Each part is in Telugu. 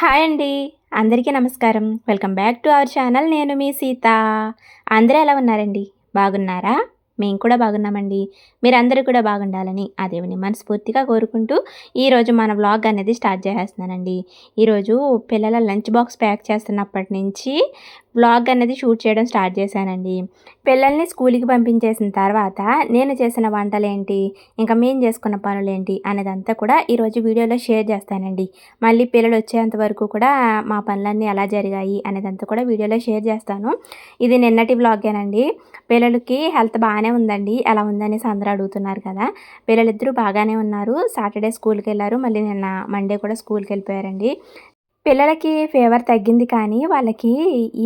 హాయ్ అండి. అందరికీ నమస్కారం. Welcome back to our channel. నేను మీ సీత. అందరూ ఎలా ఉన్నారండి? బాగున్నారా? మేము కూడా బాగున్నామండి. మీరందరూ కూడా బాగుండాలని ఆ దేవుని మనస్ఫూర్తిగా కోరుకుంటూ ఈరోజు మన వ్లాగ్ అనేది స్టార్ట్ చేసేస్తున్నానండి ఈరోజు పిల్లల లంచ్ బాక్స్ ప్యాక్ చేస్తున్నప్పటి నుంచి వ్లాగ్ అనేది షూట్ చేయడం స్టార్ట్ చేశానండి. పిల్లల్ని స్కూల్కి పంపించేసిన తర్వాత నేను చేసిన వంటలేంటి? ఇంకా మేము చేసుకున్న పనులేంటి? అనేదంతా కూడా ఈరోజు వీడియోలో షేర్ చేస్తానండి. మళ్ళీ పిల్లలు వచ్చేంత వరకు కూడా మా పనులన్నీ ఎలా జరిగాయి అనేదంతా కూడా వీడియోలో షేర్ చేస్తాను. ఇది నిన్నటి వ్లాగేనండి పిల్లలకి హెల్త్ బాగానే ఉందండి. ఎలా ఉందనేసి అందరూ అడుగుతున్నారు కదా. పిల్లలిద్దరూ బాగానే ఉన్నారు. సాటర్డే స్కూల్కి వెళ్ళారు. మళ్ళీ నిన్న మండే కూడా స్కూల్కి వెళ్ళిపోయారండి. పిల్లలకి ఫీవర్ తగ్గింది కానీ వాళ్ళకి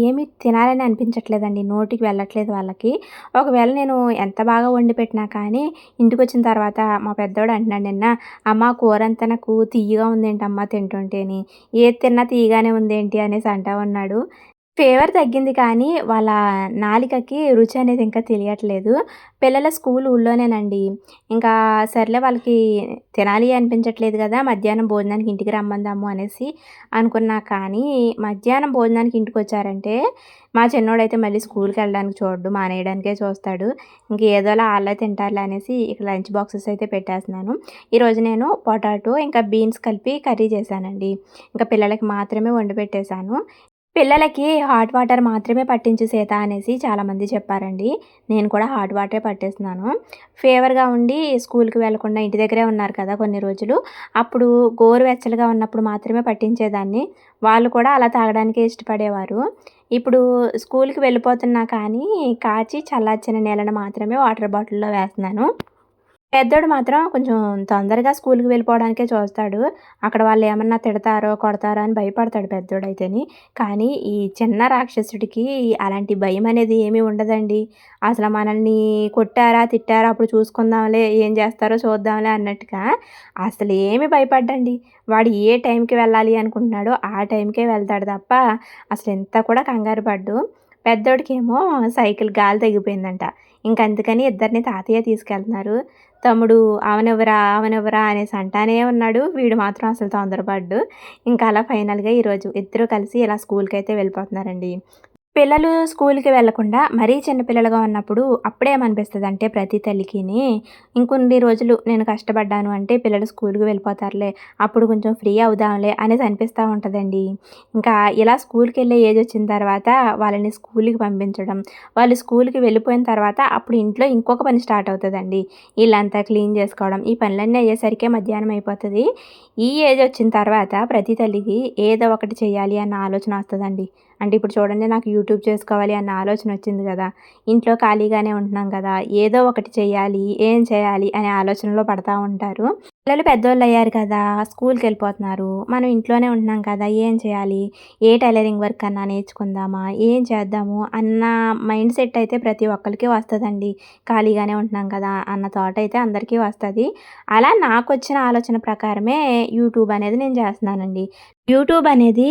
ఏమి తినాలని అనిపించట్లేదండి. నోటికి వెళ్ళట్లేదు వాళ్ళకి. ఒకవేళ నేను ఎంత బాగా వండి పెట్టినా కానీ ఇంటికి వచ్చిన తర్వాత మా పెద్దోడు అంటున్నాడు నిన్న అమ్మ కూర అంతా నాకు తీయగా ఉందేంటి అమ్మ తింటుంటేని? ఏది తిన్నా తీయగానే ఉందేంటి? అనేసి అంటా ఉన్నాడు. ఫేవర్ తగ్గింది కానీ వాళ్ళ నాలికకి రుచి అనేది ఇంకా తెలియట్లేదు. పిల్లల స్కూల్ ఊళ్ళోనేనండి. ఇంకా సర్లే వాళ్ళకి తినాలి అనిపించట్లేదు కదా మధ్యాహ్నం భోజనానికి ఇంటికి రమ్మందాము అనేసి అనుకున్నా కానీ మధ్యాహ్నం భోజనానికి ఇంటికి వచ్చారంటే మా చిన్నోడైతే మళ్ళీ స్కూల్కి వెళ్ళడానికి చూడడు మానేయడానికే చూస్తాడు. ఇంక ఏదోలా వాళ్ళే తింటారులే అనేసి ఇక్కడ లంచ్ బాక్సెస్ అయితే పెట్టేస్తున్నాను. ఈరోజు నేను పొటాటో ఇంకా బీన్స్ కలిపి కర్రీ చేశానండి. ఇంకా పిల్లలకి మాత్రమే వండి పెట్టేశాను. పిల్లలకి హాట్ వాటర్ మాత్రమే పట్టించు సీత అనేసి చాలామంది చెప్పారండి. నేను కూడా హాట్ వాటరే పట్టేస్తున్నాను. ఫీవర్గా ఉండి స్కూల్కి వెళ్ళకుండా ఇంటి దగ్గరే ఉన్నారు కదా కొన్ని రోజులు. అప్పుడు గోరువెచ్చలుగా ఉన్నప్పుడు మాత్రమే పట్టించేదాన్ని. వాళ్ళు కూడా అలా తాగడానికే ఇష్టపడేవారు. ఇప్పుడు స్కూల్కి వెళ్ళిపోతున్నా కానీ కాచి చల్లార్చిన నీళ్ళను మాత్రమే వాటర్ బాటిల్లో వేస్తున్నాను. పెద్దోడు మాత్రం కొంచెం తొందరగా స్కూల్కి వెళ్ళిపోవడానికే చూస్తాడు. అక్కడ వాళ్ళు ఏమన్నా తిడతారో కొడతారో అని భయపడతాడు పెద్దోడైతేని. కానీ ఈ చిన్న రాక్షసుడికి అలాంటి భయం అనేది ఏమీ ఉండదండి. అసలు మనల్ని కొట్టారా తిట్టారా అప్పుడు చూసుకుందాంలే ఏం చేస్తారో చూద్దాంలే అన్నట్టుగా అసలు ఏమి భయపడ్డండి. వాడు ఏ టైంకి వెళ్ళాలి అనుకుంటున్నాడో ఆ టైంకే వెళ్తాడు తప్ప అసలు ఎంత కూడా కంగారు పడ్డు. పెద్దోడికేమో సైకిల్ గాలి తగ్గిపోయిందంట. ఇంకందుకని ఇద్దరిని తాతయ్య తీసుకెళ్తున్నారు. తమ్ముడు అవనెవరా అవనెవరా అనేసి అంటానే ఉన్నాడు. వీడు మాత్రం అసలు తొందరపడ్డు. ఇంకా అలా ఫైనల్గా ఈరోజు ఇద్దరు కలిసి ఇలా స్కూల్కి అయితే వెళ్ళిపోతున్నారండి. పిల్లలు స్కూల్కి వెళ్ళకుండా మరీ చిన్నపిల్లలుగా ఉన్నప్పుడు అప్పుడేమనిపిస్తుంది అంటే ప్రతి తల్లికిని ఇంకొన్ని రోజులు నేను కష్టపడ్డాను అంటే పిల్లలు స్కూల్కి వెళ్ళిపోతారులే అప్పుడు కొంచెం ఫ్రీ అవుదాంలే అనేది అనిపిస్తూ ఉంటుందండి. ఇంకా ఇలా స్కూల్కి వెళ్ళే ఏజ్ వచ్చిన తర్వాత వాళ్ళని స్కూల్కి పంపించడం వాళ్ళు స్కూల్కి వెళ్ళిపోయిన తర్వాత అప్పుడు ఇంట్లో ఇంకొక పని స్టార్ట్ అవుతుందండి. వీళ్ళంతా క్లీన్ చేసుకోవడం ఈ పనులన్నీ అయ్యేసరికే మధ్యాహ్నం అయిపోతుంది. ఈ ఏజ్ వచ్చిన తర్వాత ప్రతి తల్లికి ఏదో ఒకటి చేయాలి అన్న ఆలోచన వస్తుందండి. అంటే ఇప్పుడు చూడండి నాకు యూట్యూబ్ చేసుకోవాలి అన్న ఆలోచన వచ్చింది కదా. ఇంట్లో ఖాళీగానే ఉంటున్నాం కదా. ఏదో ఒకటి చేయాలి ఏం చేయాలి అనే ఆలోచనలో పడతా ఉంటారు. పిల్లలు పెద్దోళ్ళు అయ్యారు కదా స్కూల్కి వెళ్ళిపోతున్నారు. మనం ఇంట్లోనే ఉంటున్నాం కదా ఏం చేయాలి? ఏ టైలరింగ్ వర్క్ అన్నా నేర్చుకుందామా? ఏం చేద్దాము? అన్న మైండ్ సెట్ అయితే ప్రతి ఒక్కరికి వస్తుందండి. ఖాళీగానే ఉంటున్నాం కదా అన్న థాట్ అయితే అందరికీ వస్తుంది. అలా నాకు వచ్చిన ఆలోచన ప్రకారమే యూట్యూబ్ అనేది నేను చేస్తున్నానండి. యూట్యూబ్ అనేది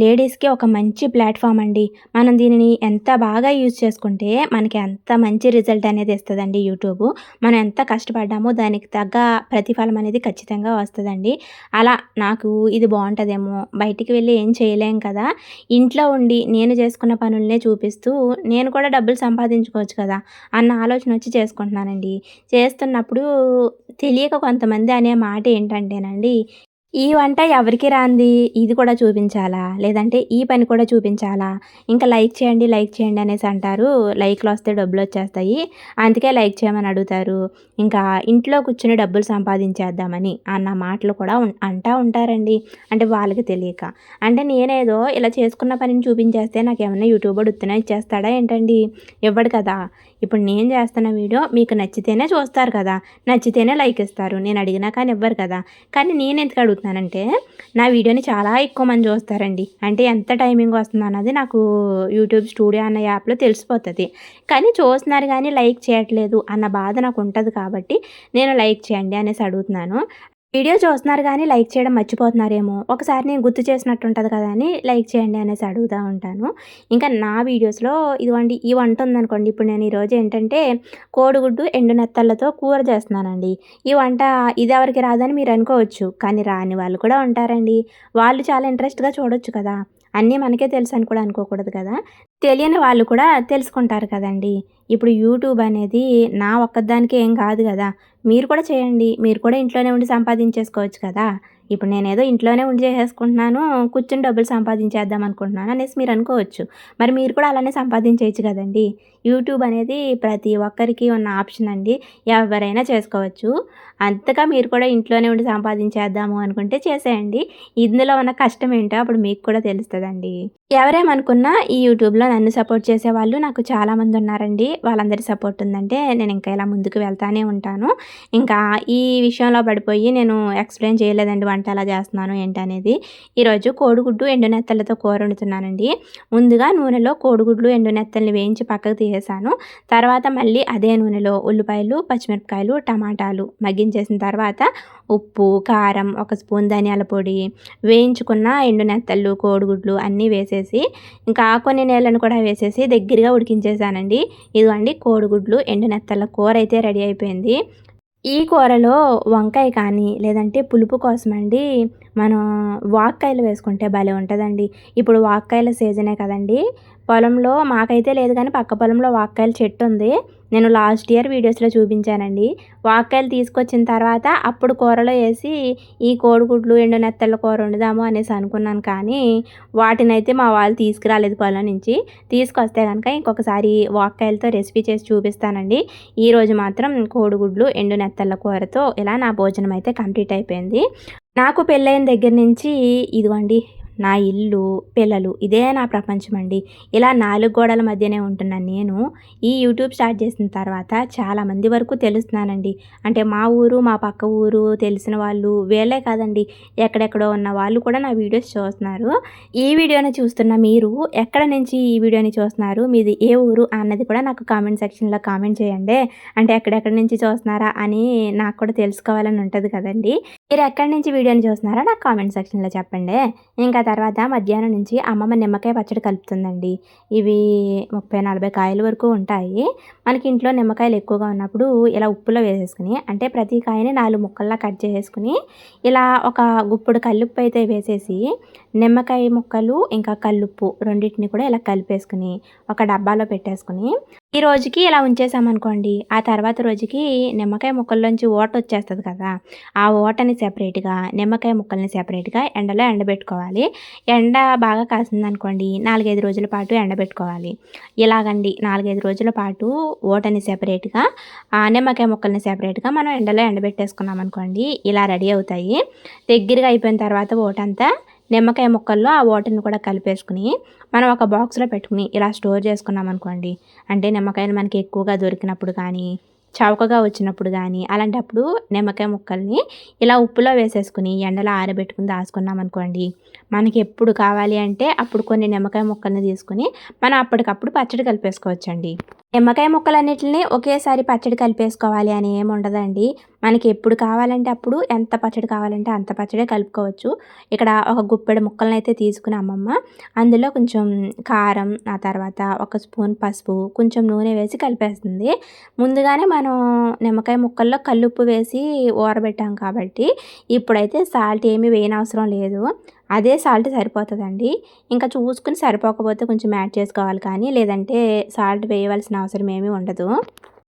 లేడీస్కి ఒక మంచి ప్లాట్ఫామ్ అండి. మనం దీనిని ఎంత బాగా యూజ్ చేసుకుంటే మనకి అంత మంచి రిజల్ట్ అనేది ఇస్తుందండి యూట్యూబ్. మనం ఎంత కష్టపడ్డామో దానికి తగ్గ ప్రతిఫలం అనేది ఖచ్చితంగా వస్తుందండి. అలా నాకు ఇది బాగుంటుందేమో బయటికి వెళ్ళి ఏం చేయలేం కదా ఇంట్లో ఉండి నేను చేసుకున్న పనులనే చూపిస్తూ నేను కూడా డబ్బులు సంపాదించుకోవచ్చు కదా అన్న ఆలోచన వచ్చి చేసుకుంటున్నానండి. చేస్తున్నప్పుడు తెలియక కొంతమంది అనే మాట ఏంటంటేనండి ఈ వంట ఎవరికి రాంది? ఇది కూడా చూపించాలా? లేదంటే ఈ పని కూడా చూపించాలా? ఇంకా లైక్ చేయండి లైక్ చేయండి అనేసి అంటారు. లైక్లు వస్తే డబ్బులు వచ్చేస్తాయి. అందుకే లైక్ చేయమని అడుగుతారు. ఇంకా ఇంట్లో కూర్చుని డబ్బులు సంపాదించేద్దామని అన్న మాటలు కూడా అంటా ఉంటారండి. అంటే వాళ్ళకి తెలియక. అంటే నేనేదో ఇలా చేసుకున్న పనిని చూపించేస్తే నాకు ఏమైనా యూట్యూబర్ ఉత్తనే ఇచ్చేస్తాడా ఏంటండి? ఇవ్వడు కదా. ఇప్పుడు నేను చేస్తున్న వీడియో మీకు నచ్చితేనే చూస్తారు కదా. నచ్చితేనే లైక్ ఇస్తారు. నేను అడిగినా కానీ ఇవ్వరు కదా. కానీ నేను ఎందుకు అడుగుతున్నానంటే నా వీడియోని చాలా ఎక్కువ మంది చూస్తారండి. అంటే ఎంత టైమింగ్ వస్తుంది అన్నది నాకు యూట్యూబ్ స్టూడియో అన్న యాప్లో తెలిసిపోతుంది. కానీ చూస్తున్నారు కానీ లైక్ చేయట్లేదు అన్న బాధ నాకు ఉంటుంది కాబట్టి నేను లైక్ చేయండి అనేసి అడుగుతున్నాను. వీడియో చూస్తున్నారు కానీ లైక్ చేయడం మర్చిపోతున్నారేమో. ఒకసారి నేను గుర్తు చేసినట్టు ఉంటుంది కదా అని లైక్ చేయండి అనేసి అడుగుతూ ఉంటాను. ఇంకా నా వీడియోస్లో ఇదిగోండి ఈ వంట ఉందనుకోండి. ఇప్పుడు నేను ఈరోజు ఏంటంటే కోడిగుడ్డు ఎండు నెత్తళ్ళతో కూర చేస్తున్నానండి. ఈ వంట ఇది ఎవరికి రాదని మీరు అనుకోవచ్చు. కానీ రాని వాళ్ళు కూడా ఉంటారండి. వాళ్ళు చాలా ఇంట్రెస్ట్గా చూడొచ్చు కదా. అన్నీ మనకే తెలుసు అని కూడా అనుకోకూడదు కదా. తెలియని వాళ్ళు కూడా తెలుసుకుంటారు కదండి. ఇప్పుడు యూట్యూబ్ అనేది నా ఒక్కదానికే ఏం కాదు కదా. మీరు కూడా చేయండి. మీరు కూడా ఇంట్లోనే ఉండి సంపాదించేసుకోవచ్చు కదా. ఇప్పుడు నేనేదో ఇంట్లోనే ఉండి చేసేసుకుంటున్నాను కూర్చొని డబ్బులు సంపాదించేద్దాం అనుకుంటున్నాను అనేసి మీరు అనుకోవచ్చు. మరి మీరు కూడా అలానే సంపాదించేయచ్చు కదండి. యూట్యూబ్ అనేది ప్రతి ఒక్కరికి ఉన్న ఆప్షన్ అండి. ఎవరైనా చేసుకోవచ్చు. అంతగా మీరు కూడా ఇంట్లోనే ఉండి సంపాదించేద్దాము అనుకుంటే చేసేయండి. ఇందులో ఉన్న కష్టం ఏంటో అప్పుడు మీకు కూడా తెలుస్తుందండి. ఎవరేమనుకున్నా ఈ యూట్యూబ్లో నన్ను సపోర్ట్ చేసే వాళ్ళు నాకు చాలామంది ఉన్నారండి. వాళ్ళందరి సపోర్ట్ ఉందంటే నేను ఇంకా ఇలా ముందుకు వెళ్తానే ఉంటాను. ఇంకా ఈ విషయంలో పడిపోయి నేను ఎక్స్ప్లెయిన్ చేయలేదండి వంట ఎలా చేస్తున్నాను ఏంటనేది. ఈరోజు కోడిగుడ్డు ఎండు నెత్తలతో కూర వండుతున్నానండి. ముందుగా నూనెలో కోడిగుడ్లు ఎండు నెత్తల్ని వేయించి పక్కకు తీసేసాను తర్వాత మళ్ళీ అదే నూనెలో ఉల్లిపాయలు పచ్చిమిరపకాయలు టమాటాలు మగ్గించేసిన తర్వాత ఉప్పు కారం ఒక స్పూన్ ధనియాల పొడి వేయించుకున్న ఎండు నెత్తళ్ళు కోడిగుడ్లు అన్నీ వేసేసి ఇంకా కొన్ని నీళ్ళను కూడా వేసేసి దగ్గరగా ఉడికించేసానండి. ఇదిగోండి కోడిగుడ్లు ఎండు నెత్తళ్ళ కూర అయితే రెడీ అయిపోయింది. ఈ కూరలో వంకాయ కానీ లేదంటే పులుపు కోసం అండి మనం వాక్కాయలు వేసుకుంటే భలే ఉంటుందండి. ఇప్పుడు వాక్కాయల సీజనే కదండి. పొలంలో మాకైతే లేదు కానీ పక్క పొలంలో వాక్కాయల చెట్టు ఉంది. నేను లాస్ట్ ఇయర్ వీడియోస్లో చూపించానండి. వాక్కాయలు తీసుకొచ్చిన తర్వాత అప్పుడు కూరలో వేసి ఈ కోడిగుడ్లు ఎండు నెత్తళ్ళ కూర వండుదాము అనేసి అనుకున్నాను కానీ వాటినైతే మా వాళ్ళు తీసుకురాలేదు పొలం నుంచి. తీసుకొస్తే కనుక ఇంకొకసారి వాక్కాయలతో రెసిపీ చేసి చూపిస్తానండి. ఈరోజు మాత్రం కోడిగుడ్లు ఎండు నెత్తళ్ళ కూరతో ఇలా నా భోజనం అయితే కంప్లీట్ అయిపోయింది. నాకు పెళ్ళైన దగ్గర నుంచి ఇదిగోండి నా ఇల్లు పిల్లలు ఇదే నా ప్రపంచం అండి. ఇలా నాలుగు గోడల మధ్యనే ఉంటున్నాను నేను ఈ యూట్యూబ్ స్టార్ట్ చేసిన తర్వాత చాలామంది వరకు తెలుస్తున్నానండి. అంటే మా ఊరు మా పక్క ఊరు తెలిసిన వాళ్ళు వీళ్ళే కాదండి. ఎక్కడెక్కడో ఉన్న వాళ్ళు కూడా నా వీడియోస్ చూస్తున్నారు. ఈ వీడియోని చూస్తున్న మీరు ఎక్కడ నుంచి ఈ వీడియోని చూస్తున్నారు మీది ఏ ఊరు అన్నది కూడా నాకు కామెంట్ సెక్షన్లో కామెంట్ చేయండి. అంటే ఎక్కడెక్కడి నుంచి చూస్తున్నారా అని నాకు కూడా తెలుసుకోవాలని ఉంటుంది కదండి. మీరు ఎక్కడి నుంచి వీడియోని చూస్తున్నారో నాకు కామెంట్ సెక్షన్లో చెప్పండి. ఇంకా తర్వాత మధ్యాహ్నం నుంచి అమ్మమ్మ నిమ్మకాయ పచ్చడి కలుపుతుందండి. ఇవి ముప్పై నలభై కాయల వరకు ఉంటాయి. మనకి ఇంట్లో నిమ్మకాయలు ఎక్కువగా ఉన్నప్పుడు ఇలా ఉప్పులో వేసేసుకుని అంటే ప్రతి కాయని నాలుగు ముక్కల్లా కట్ చేసేసుకుని ఇలా ఒక గుప్పుడు కల్లుప్పు అయితే వేసేసి నిమ్మకాయ ముక్కలు ఇంకా కల్లుప్పు రెండింటిని కూడా ఇలా కలిపేసుకుని ఒక డబ్బాలో పెట్టేసుకుని ఈ రోజుకి ఇలా ఉంచేసామనుకోండి ఆ తర్వాత రోజుకి నిమ్మకాయ ముక్కల్లోంచి ఓట వచ్చేస్తుంది కదా ఆ ఓటని సెపరేట్గా నిమ్మకాయ ముక్కల్ని సెపరేట్గా ఎండలో ఎండబెట్టుకోవాలి. ఎండ బాగా కాసిందనుకోండి నాలుగైదు రోజుల పాటు ఎండబెట్టుకోవాలి. ఇలాగండి నాలుగైదు రోజుల పాటు ఓటని సెపరేట్గా ఆ నిమ్మకాయ ముక్కల్ని సెపరేట్గా మనం ఎండలో ఎండబెట్టేసుకున్నాం అనుకోండి ఇలా రెడీ అవుతాయి. దగ్గరగా అయిపోయిన తర్వాత ఓటంతా నిమ్మకాయ ముక్కల్లో ఆ వాటర్ని కూడా కలిపేసుకుని మనం ఒక బాక్స్లో పెట్టుకుని ఇలా స్టోర్ చేసుకున్నాం అనుకోండి అంటే నిమ్మకాయలు మనకి ఎక్కువగా దొరికినప్పుడు కానీ చౌకగా వచ్చినప్పుడు కానీ అలాంటప్పుడు నిమ్మకాయ ముక్కల్ని ఇలా ఉప్పులో వేసేసుకుని ఎండలో ఆరబెట్టుకుని దాచుకున్నాం అనుకోండి. మనకి ఎప్పుడు కావాలి అంటే అప్పుడు కొన్ని నిమ్మకాయ ముక్కల్ని తీసుకుని మనం అప్పటికప్పుడు పచ్చడి కలిపేసుకోవచ్చండి. నిమ్మకాయ ముక్కలన్నిటిని ఒకేసారి పచ్చడి కలిపేసుకోవాలి అని ఏమి ఉండదండి. మనకి ఎప్పుడు కావాలంటే అప్పుడు ఎంత పచ్చడి కావాలంటే అంత పచ్చడి కలుపుకోవచ్చు. ఇక్కడ ఒక గుప్పెడు ముక్కలను అయితే తీసుకుని అమ్మమ్మ అందులో కొంచెం కారం ఆ తర్వాత ఒక స్పూన్ పసుపు కొంచెం నూనె వేసి కలిపేస్తుంది. ముందుగానే మనం నిమ్మకాయ ముక్కల్లో కల్లుప్పు వేసి ఊరబెట్టాం కాబట్టి ఇప్పుడైతే సాల్ట్ ఏమీ వేయనవసరం లేదు. అదే సాల్ట్ సరిపోతుందండి. ఇంకా చూసుకుని సరిపోకపోతే కొంచెం యాడ్ చేసుకోవాలి కానీ లేదంటే సాల్ట్ వేయవలసిన అవసరం ఏమీ ఉండదు.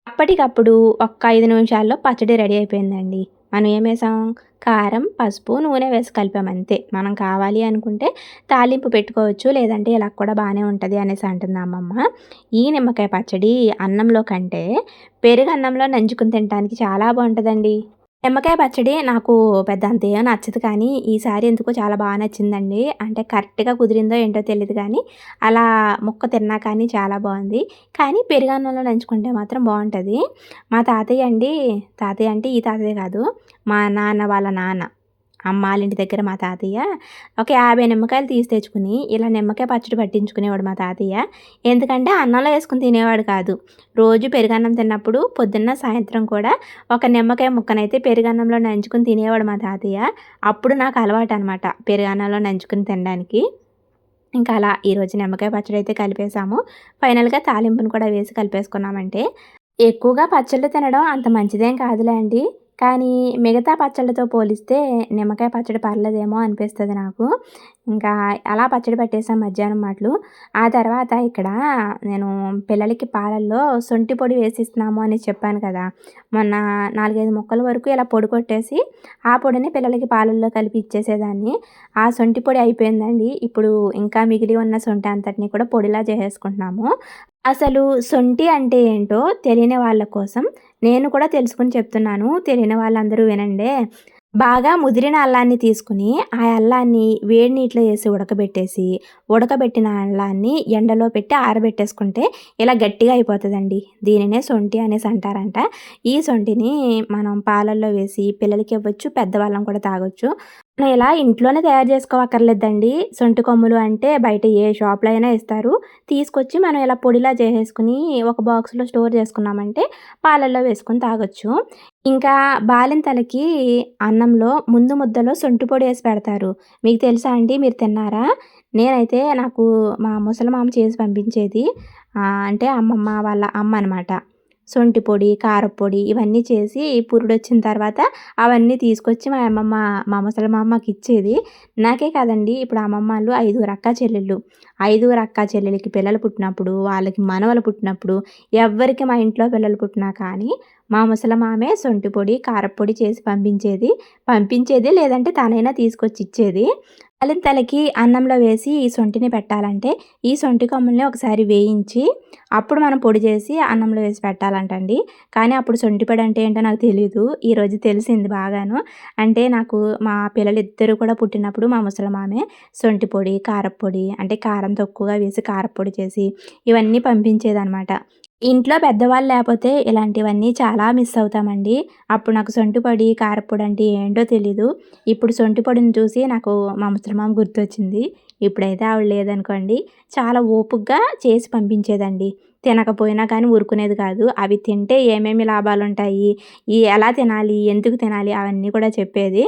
అప్పటికప్పుడు ఒక్క ఐదు నిమిషాల్లో పచ్చడి రెడీ అయిపోయిందండి. మనం ఏం వేసాం? కారం పసుపు నూనె వేసి కలిపాం అంతే. మనం కావాలి అనుకుంటే తాలింపు పెట్టుకోవచ్చు లేదంటే ఇలా కూడా బాగానే ఉంటుంది అనేసి అంటుంది అమ్మమ్మ. ఈ నిమ్మకాయ పచ్చడి అన్నంలో కంటే పెరుగు అన్నంలో నంచుకుని తినడానికి చాలా బాగుంటుందండి. నిమ్మకాయ పచ్చడి నాకు పెద్ద అంతేం నచ్చదు కానీ ఈసారి ఎందుకో చాలా బాగా నచ్చిందండి. అంటే కరెక్ట్గా కుదిరిందో ఏంటో తెలియదు కానీ అలా ముక్క తిన్నా కానీ చాలా బాగుంది. కానీ పెరుగన్నంలో నంచుకుంటే మాత్రం బాగుంటుంది. మా తాతయ్య అండి తాతయ్య అంటే ఈ తాతయ్య కాదు మా నాన్న వాళ్ళ నాన్న. అమ్మ వాళ్ళ ఇంటి దగ్గర మా తాతయ్య. ఒక యాభై నిమ్మకాయలు తీసి తెచ్చుకుని ఇలా నిమ్మకాయ పచ్చడి పట్టించుకునేవాడు మా తాతయ్య. ఎందుకంటే అన్నంలో వేసుకుని తినేవాడు కాదు. రోజు పెరుగన్నం తిన్నప్పుడు పొద్దున్న సాయంత్రం కూడా ఒక నిమ్మకాయ ముక్కనైతే పెరుగన్నంలో నంచుకుని తినేవాడు మా తాతయ్య. అప్పుడు నాకు అలవాటు అనమాట పెరుగన్నంలో నంచుకుని తినడానికి. ఇంకా అలా ఈరోజు నిమ్మకాయ పచ్చడి అయితే కలిపేసాము ఫైనల్గా తాలింపును కూడా వేసి కలిపేసుకున్నామంటే. ఎక్కువగా పచ్చళ్ళు తినడం అంత మంచిదేం కాదులే అండి. కానీ మిగతా పచ్చళ్ళతో పోలిస్తే నిమ్మకాయ పచ్చడి పర్లేదేమో అనిపిస్తుంది నాకు. ఇంకా అలా పచ్చడి పెట్టేసాం మధ్యాహ్నం మాటలు. ఆ తర్వాత ఇక్కడ నేను పిల్లలకి పాలల్లో సొంటి పొడి వేసిస్తున్నాము అని చెప్పాను కదా. మొన్న నాలుగైదు ముక్కల వరకు ఇలా పొడి కొట్టేసి ఆ పొడిని పిల్లలకి పాలల్లో కలిపి ఇచ్చేసేదాన్ని. ఆ సొంటి పొడి అయిపోయిందండి. ఇప్పుడు ఇంకా మిగిలి ఉన్న సొంటి అంతటిని కూడా పొడిలా చేసేసుకుంటున్నాము. అసలు సొంటి అంటే ఏంటో తెలియని వాళ్ళ కోసం నేను కూడా తెలుసుకుని చెప్తున్నాను. తెలియని వాళ్ళందరూ వినండి. బాగా ముదిరిన అల్లాన్ని తీసుకుని ఆ అల్లాన్ని వేడి నీటిలో వేసి ఉడకబెట్టేసి ఉడకబెట్టిన అల్లాన్ని ఎండలో పెట్టి ఆరబెట్టేసుకుంటే ఇలా గట్టిగా అయిపోతుందండి. దీనినే సొంటి అనేసి అంటారంట. ఈ సొంటిని మనం పాలల్లో వేసి పిల్లలకి ఇవ్వచ్చు పెద్దవాళ్ళం కూడా తాగొచ్చు. మనం ఇలా ఇంట్లోనే తయారు చేసుకోవక్కర్లేదండి. సొంటి కొమ్ములు అంటే బయట ఏ షాప్లో అయినా ఇస్తారు. తీసుకొచ్చి మనం ఇలా పొడిలా చేసేసుకుని ఒక బాక్స్లో స్టోర్ చేసుకున్నామంటే పాలల్లో వేసుకొని తాగొచ్చు. ఇంకా బాలింతలకి అన్నంలో ముందు ముద్దలో సొంటి పొడి వేసి పెడతారు. మీకు తెలుసా అండి? మీరు తిన్నారా? నేనైతే నాకు మా ముసలమామ చేసి పంపించేది. అంటే అమ్మమ్మ వాళ్ళ అమ్మ అనమాట సొంటి పొడి కారపొడి ఇవన్నీ చేసి పురుడు వచ్చిన తర్వాత అవన్నీ తీసుకొచ్చి మా అమ్మమ్మ మా ముసలి మా అమ్మకి ఇచ్చేది. నాకే కాదండి ఇప్పుడు అమ్మమ్మ వాళ్ళు ఐదుగురు అక్క చెల్లెళ్ళు. ఐదుగురు అక్క చెల్లెలకి పిల్లలు పుట్టినప్పుడు వాళ్ళకి మనవలు పుట్టినప్పుడు ఎవరికి మా ఇంట్లో పిల్లలు పుట్టినా కానీ మా ముసలమామే సొంటి పొడి కారపొడి చేసి పంపించేది. పంపించేది లేదంటే తనైనా తీసుకొచ్చి ఇచ్చేది. తలకి అన్నంలో వేసి ఈ సొంటిని పెట్టాలంటే ఈ సొంటి కొమ్మల్ని ఒకసారి వేయించి అప్పుడు మనం పొడి చేసి అన్నంలో వేసి పెట్టాలంటండి. కానీ అప్పుడు సొంటి పొడి అంటే ఏంటో నాకు తెలియదు ఈరోజు తెలిసింది బాగాను. అంటే నాకు మా పిల్లలు ఇద్దరు కూడా పుట్టినప్పుడు మా ముసలమామే సొంటి పొడి కారపొడి అంటే కారం తక్కువగా వేసి కారపొడి చేసి ఇవన్నీ పంపించేదనమాట ఇంట్లో పెద్దవాళ్ళు లేకపోతే ఇలాంటివన్నీ చాలా మిస్ అవుతామండి. అప్పుడు నాకు సొంటిపొడి కారపొడి అంటే ఏంటో తెలీదు. ఇప్పుడు సొంటిపొడిని చూసి నాకు మా ముసలిమామ గుర్తొచ్చింది. ఇప్పుడైతే ఆవిడ లేదనుకోండి. చాలా ఓపుగ్గా చేసి పంపించేదండి. తినకపోయినా కానీ ఊరుకునేది కాదు. అవి తింటే ఏమేమి లాభాలు ఉంటాయి ఈ ఎలా తినాలి? ఎందుకు తినాలి? అవన్నీ కూడా చెప్పేది.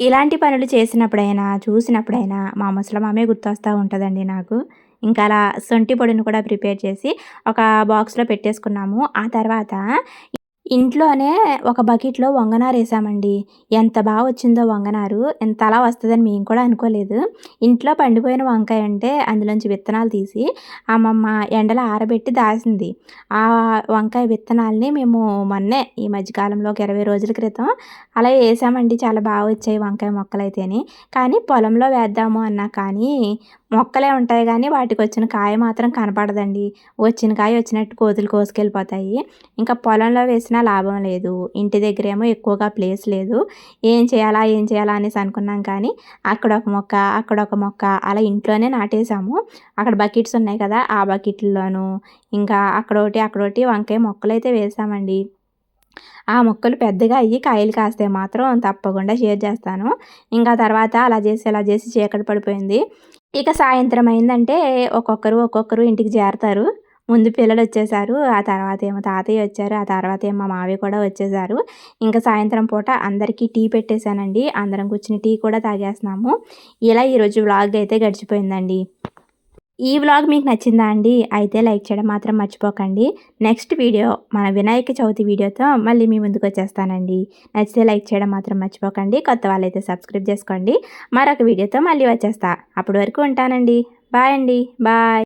ఇలాంటి పనులు చేసినప్పుడైనా చూసినప్పుడైనా మా ముసలమామే గుర్తొస్తూ ఉంటుందండి నాకు. ఇంకా అలా సొంటి పొడిని కూడా ప్రిపేర్ చేసి ఒక బాక్స్లో పెట్టేసుకున్నాము. ఆ తర్వాత ఇంట్లోనే ఒక బకెట్లో వంగనారు వేసామండి. ఎంత బాగా వచ్చిందో వంగనారు ఎంత అలా వస్తుందని మేము కూడా అనుకోలేదు. ఇంట్లో పండిపోయిన వంకాయ అంటే అందులోంచి విత్తనాలు తీసి అమ్మమ్మ ఎండలో ఆరబెట్టి దాసింది. ఆ వంకాయ విత్తనాలని మేము మొన్నే ఈ మధ్యకాలంలో ఒక ఇరవై రోజుల క్రితం అలా వేసామండి. చాలా బాగా వచ్చాయి వంకాయ మొక్కలు అయితేనే కానీ పొలంలో వేద్దాము అన్నా కానీ మొక్కలే ఉంటాయి కానీ వాటికి వచ్చిన కాయ మాత్రం కనపడదండి. వచ్చిన కాయ వచ్చినట్టు కోతులు కోసుకెళ్ళిపోతాయి. ఇంకా పొలంలో వేసినా లాభం లేదు. ఇంటి దగ్గర ఏమో ఎక్కువగా ప్లేస్ లేదు. ఏం చేయాలా ఏం చేయాలా అనేసి అనుకున్నాం కానీ అక్కడ ఒక మొక్క అక్కడ ఒక మొక్క అలా ఇంట్లోనే నాటేసాము అక్కడ బకెట్స్ ఉన్నాయి కదా ఆ బకెట్లలోనూ ఇంకా అక్కడ ఒకటి అక్కడ ఒకటి వంకాయ మొక్కలు అయితే వేసామండి ఆ మొక్కలు పెద్దగా అయ్యి కాయలు కాస్తే మాత్రం తప్పకుండా షేర్ చేస్తాను. ఇంకా తర్వాత అలా చేసి అలా చేసి చీకటి పడిపోయింది. ఇక సాయంత్రం అయిందంటే ఒక్కొక్కరు ఒక్కొక్కరు ఇంటికి చేరతారు ముందు పిల్లలు వచ్చేసారు. ఆ తర్వాత ఏమో తాతయ్య వచ్చారు. ఆ తర్వాత ఏమో మా కూడా వచ్చేసారు. ఇంకా సాయంత్రం పూట అందరికీ టీ పెట్టేశానండి. అందరం కూర్చుని టీ కూడా తాగేస్తున్నాము. ఇలా ఈరోజు వ్లాగ్ అయితే గడిచిపోయిందండి. ఈ వ్లాగ్ మీకు నచ్చిందా అండి? అయితే లైక్ చేయడం మాత్రం మర్చిపోకండి. నెక్స్ట్ వీడియో మన వినాయక చవితి వీడియోతో మళ్ళీ మీ ముందుకు వచ్చేస్తానండి. నచ్చితే లైక్ చేయడం మాత్రం మర్చిపోకండి. కొత్త వాళ్ళైతే సబ్స్క్రైబ్ చేసుకోండి. మరొక వీడియోతో మళ్ళీ వచ్చేస్తా. అప్పటి వరకు ఉంటానండి. బాయ్ అండి. బాయ్.